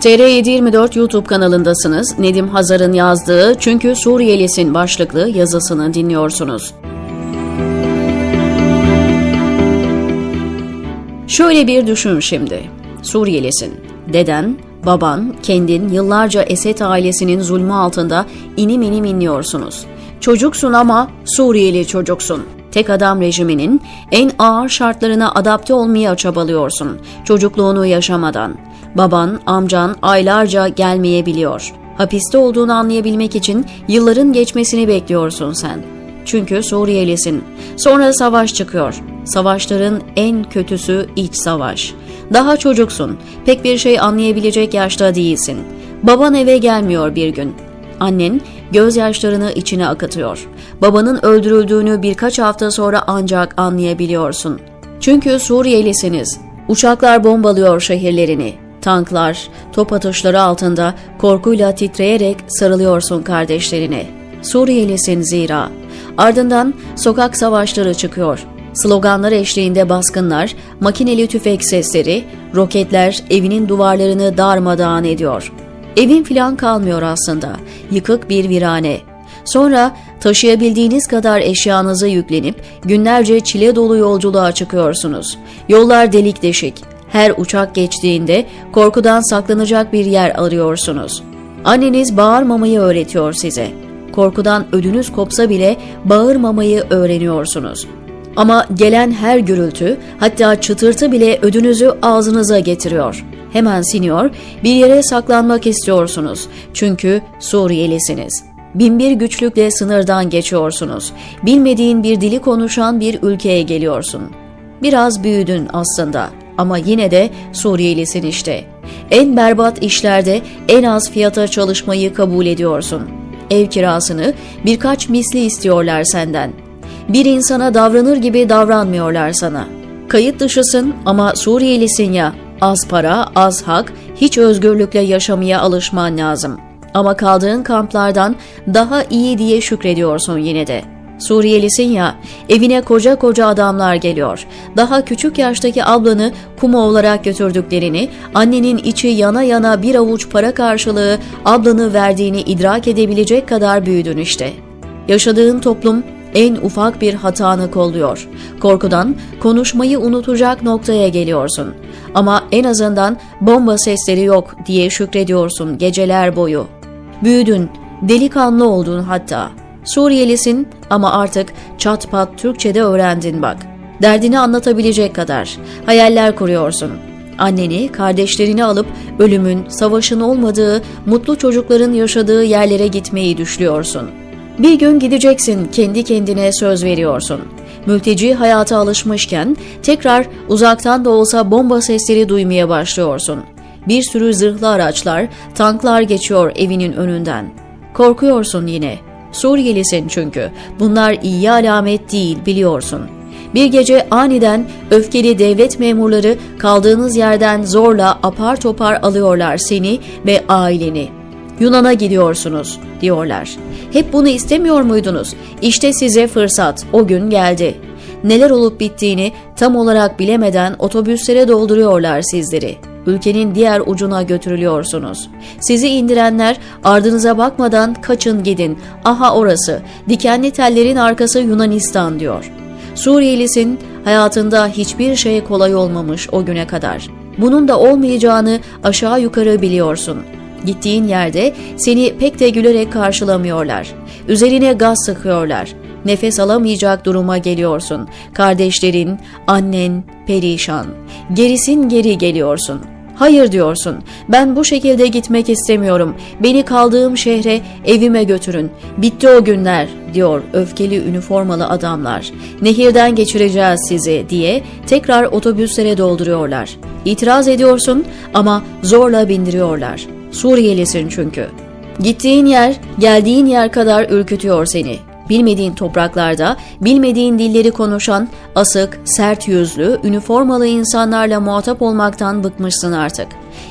TR724 YouTube kanalındasınız. Nedim Hazar'ın yazdığı Çünkü Suriyelisin başlıklı yazısını dinliyorsunuz. Şöyle bir düşün şimdi. Suriyelisin. Deden, baban, kendin yıllarca Esed ailesinin zulmü altında inim inim inliyorsunuz. Çocuksun ama Suriyeli çocuksun. Tek adam rejiminin en ağır şartlarına adapte olmaya çabalıyorsun. Çocukluğunu yaşamadan. Baban, amcan aylarca gelmeyebiliyor. Hapiste olduğunu anlayabilmek için yılların geçmesini bekliyorsun sen. Çünkü Suriyelisin. Sonra savaş çıkıyor. Savaşların en kötüsü iç savaş. Daha çocuksun. Pek bir şey anlayabilecek yaşta değilsin. Baban eve gelmiyor bir gün. Annen gözyaşlarını içine akıtıyor. Babanın öldürüldüğünü birkaç hafta sonra ancak anlayabiliyorsun. Çünkü Suriyelisiniz. Uçaklar bombalıyor şehirlerini. Tanklar, top atışları altında korkuyla titreyerek sarılıyorsun kardeşlerine. Suriyelisin zira. Ardından sokak savaşları çıkıyor. Sloganlar eşliğinde baskınlar, makineli tüfek sesleri, roketler evinin duvarlarını darmadağın ediyor. Evin filan kalmıyor aslında. Yıkık bir virane. Sonra taşıyabildiğiniz kadar eşyanızı yüklenip günlerce çile dolu yolculuğa çıkıyorsunuz. Yollar delik deşik. Her uçak geçtiğinde korkudan saklanacak bir yer arıyorsunuz. Anneniz bağırmamayı öğretiyor size. Korkudan ödünüz kopsa bile bağırmamayı öğreniyorsunuz. Ama gelen her gürültü, hatta çıtırtı bile ödünüzü ağzınıza getiriyor. Hemen siniyor, bir yere saklanmak istiyorsunuz. Çünkü Suriyelisiniz. Binbir güçlükle sınırdan geçiyorsunuz. Bilmediğin bir dili konuşan bir ülkeye geliyorsun. Biraz büyüdün aslında ama yine de Suriyelisin işte. En berbat işlerde en az fiyata çalışmayı kabul ediyorsun. Ev kirasını birkaç misli istiyorlar senden. Bir insana davranır gibi davranmıyorlar sana. Kayıt dışısın ama Suriyelisin ya. Az para, az hak, hiç özgürlükle yaşamaya alışman lazım. Ama kaldığın kamplardan daha iyi diye şükrediyorsun yine de. Suriyelisin ya, evine koca koca adamlar geliyor. Daha küçük yaştaki ablanı kum olarak götürdüklerini, annenin içi yana yana bir avuç para karşılığı ablanı verdiğini idrak edebilecek kadar büyüdün işte. Yaşadığın toplum en ufak bir hatanı kolluyor. Korkudan konuşmayı unutacak noktaya geliyorsun. Ama en azından bomba sesleri yok diye şükrediyorsun geceler boyu. Büyüdün, delikanlı oldun hatta. Suriyelisin ama artık çat pat Türkçe'de öğrendin bak. Derdini anlatabilecek kadar. Hayaller kuruyorsun. Anneni, kardeşlerini alıp ölümün, savaşın olmadığı, mutlu çocukların yaşadığı yerlere gitmeyi düşlüyorsun. Bir gün gideceksin kendi kendine söz veriyorsun. Mülteci hayata alışmışken tekrar uzaktan da olsa bomba sesleri duymaya başlıyorsun. Bir sürü zırhlı araçlar, tanklar geçiyor evinin önünden. Korkuyorsun yine. Suriyelisin çünkü. Bunlar iyi alamet değil biliyorsun. Bir gece aniden öfkeli devlet memurları kaldığınız yerden zorla apar topar alıyorlar seni ve aileni. Yunan'a gidiyorsunuz diyorlar. Hep bunu istemiyor muydunuz? İşte size fırsat. O gün geldi. Neler olup bittiğini tam olarak bilemeden otobüslere dolduruyorlar sizleri. Ülkenin diğer ucuna götürülüyorsunuz. Sizi indirenler ardınıza bakmadan kaçın gidin. Aha orası. Dikenli tellerin arkası Yunanistan diyor. Suriyelisin hayatında hiçbir şey kolay olmamış o güne kadar. Bunun da olmayacağını aşağı yukarı biliyorsun. Gittiğin yerde seni pek de gülerek karşılamıyorlar. Üzerine gaz sıkıyorlar. Nefes alamayacak duruma geliyorsun. Kardeşlerin, annen perişan. Gerisin geri geliyorsun. Hayır diyorsun. Ben bu şekilde gitmek istemiyorum. Beni kaldığım şehre, evime götürün. Bitti o günler diyor öfkeli üniformalı adamlar. Nehirden geçireceğiz sizi diye tekrar otobüslere dolduruyorlar. İtiraz ediyorsun ama zorla bindiriyorlar. Suriyelisin çünkü. Gittiğin yer, geldiğin yer kadar ürkütüyor seni. Bilmediğin topraklarda, bilmediğin dilleri konuşan, asık, sert yüzlü, üniformalı insanlarla muhatap olmaktan bıkmışsın artık.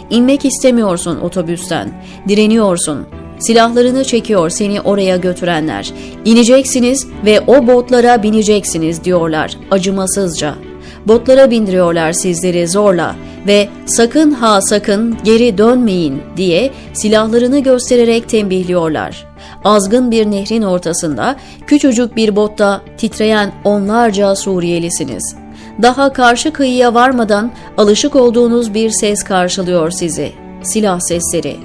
İnmek istemiyorsun otobüsten, direniyorsun. Silahlarını çekiyor seni oraya götürenler. İneceksiniz ve o botlara bineceksiniz diyorlar acımasızca. Botlara bindiriyorlar sizleri zorla. Ve sakın ha sakın geri dönmeyin diye silahlarını göstererek tembihliyorlar. Azgın bir nehrin ortasında küçücük bir botta titreyen onlarca Suriyelisiniz. Daha karşı kıyıya varmadan alışık olduğunuz bir ses karşılıyor sizi. Silah sesleri.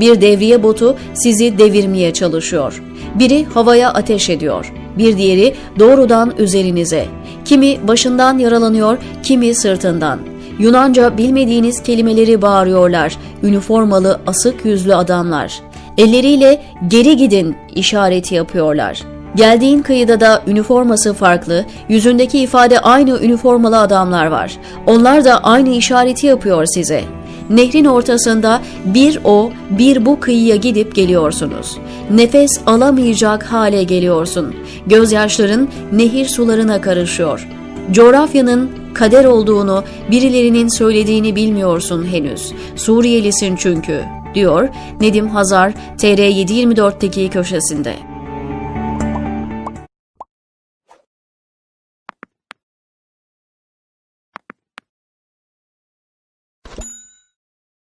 Bir devriye botu sizi devirmeye çalışıyor. Biri havaya ateş ediyor. Bir diğeri doğrudan üzerinize. Kimi başından yaralanıyor, kimi sırtından. Yunanca bilmediğiniz kelimeleri bağırıyorlar. Üniformalı, asık yüzlü adamlar. Elleriyle geri gidin işareti yapıyorlar. Geldiğin kıyıda da üniforması farklı, yüzündeki ifade aynı üniformalı adamlar var. Onlar da aynı işareti yapıyor size. Nehrin ortasında bir o, bir bu kıyıya gidip geliyorsunuz. Nefes alamayacak hale geliyorsun. Gözyaşların nehir sularına karışıyor. Coğrafyanın kader olduğunu, birilerinin söylediğini bilmiyorsun henüz. Suriyelisin çünkü, diyor Nedim Hazar TR724'teki köşesinde.